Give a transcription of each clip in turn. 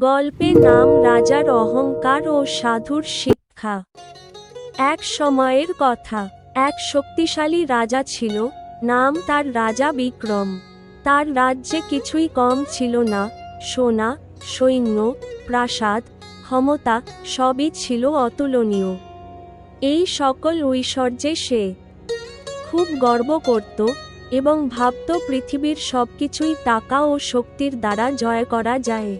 গল্পের নাম রাজার অহংকার ও সাধুর শিক্ষা। এক সময়ের কথা, এক শক্তিশালী রাজা ছিল, নাম তার রাজা বিক্রম। তার রাজ্যে কিছুই কম ছিল না, সোনা, সৈন্য, প্রাসাদ, ক্ষমতা, সবই ছিল অতুলনীয়। এই সকল ঐশ্বর্যে সে খুব গর্ব করত এবং ভাবত পৃথিবীর সবকিছুই টাকা ও শক্তির দ্বারা জয় করা যায়।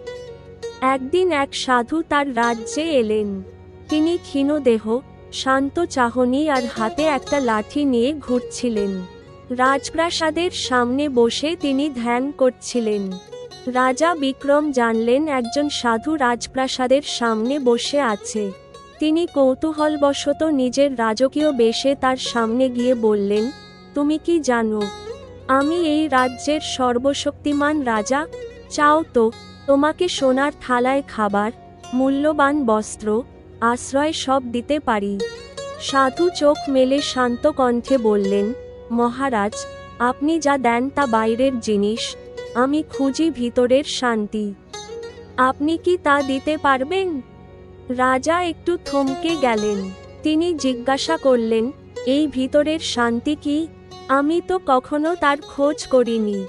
একদিন এক সাধু তার রাজ্যে এলেন। তিনি ক্ষীণদেহ শান্ত চাহনি আর হাতে একটা লাঠি নিয়ে ঘুরছিলেন। রাজপ্রাসাদের সামনে বসে তিনি ধ্যান করছিলেন। রাজা বিক্রম জানলেন একজন সাধু রাজপ্রাসাদের সামনে বসে আছে। তিনি কৌতূহলবশত নিজের রাজকীয় বেশে তার সামনে গিয়ে বললেন, তুমি কি জানো, আমি এই রাজ্যের সর্বশক্তিমান রাজা? চাও তো তোমাকে সোনার থালায় খাবার, মূল্যবান বস্ত্র, আশ্রয় সব দিতে পারি। সাধু চোখ মেলে শান্ত কণ্ঠে বললেন, মহারাজ, আপনি যা দেন তা বাইরের জিনিস, আমি খুঁজি ভিতরের শান্তি। আপনি কি তা দিতে পারবেন? রাজা একটু থমকে গেলেন। তিনি জিজ্ঞাসা করলেন, এই ভিতরের শান্তি কি? আমি তো কখনো তার খোঁজ করিনি।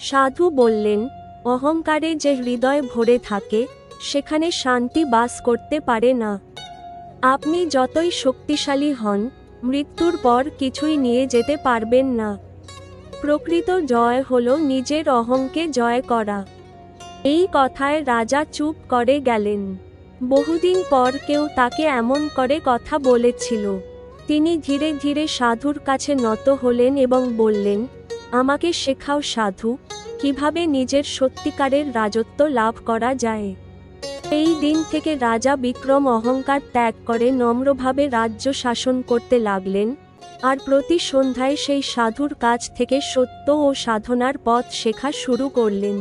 সাধু বললেন অহংকারে যে হৃদয় ভরে থাকে, সেখানে শান্তি বাস করতে পারে না। আপনি যতই শক্তিশালী হন, মৃত্যুর পর কিছুই নিয়ে যেতে পারবেন না। প্রকৃত জয় হল নিজের অহংকে জয় করা। এই কথায় রাজা চুপ করে গেলেন। বহুদিন পর কেউ তাকে এমন করে কথা বলেছিল। তিনি ধীরে ধীরে সাধুর কাছে নত হলেন এবং বললেন, আমাকে শেখাও সাধু কীভাবে নিজের সত্যিকারের রাজত্ব লাভ করা যায়। এই দিন থেকে রাজা বিক্রম অহংকার ত্যাগ করে নম্রভাবে রাজ্য শাসন করতে লাগলেন, আর প্রতি সন্ধ্যায় সেই সাধুর কাছ থেকে সত্য ও সাধনার পথ শেখা শুরু করলেন।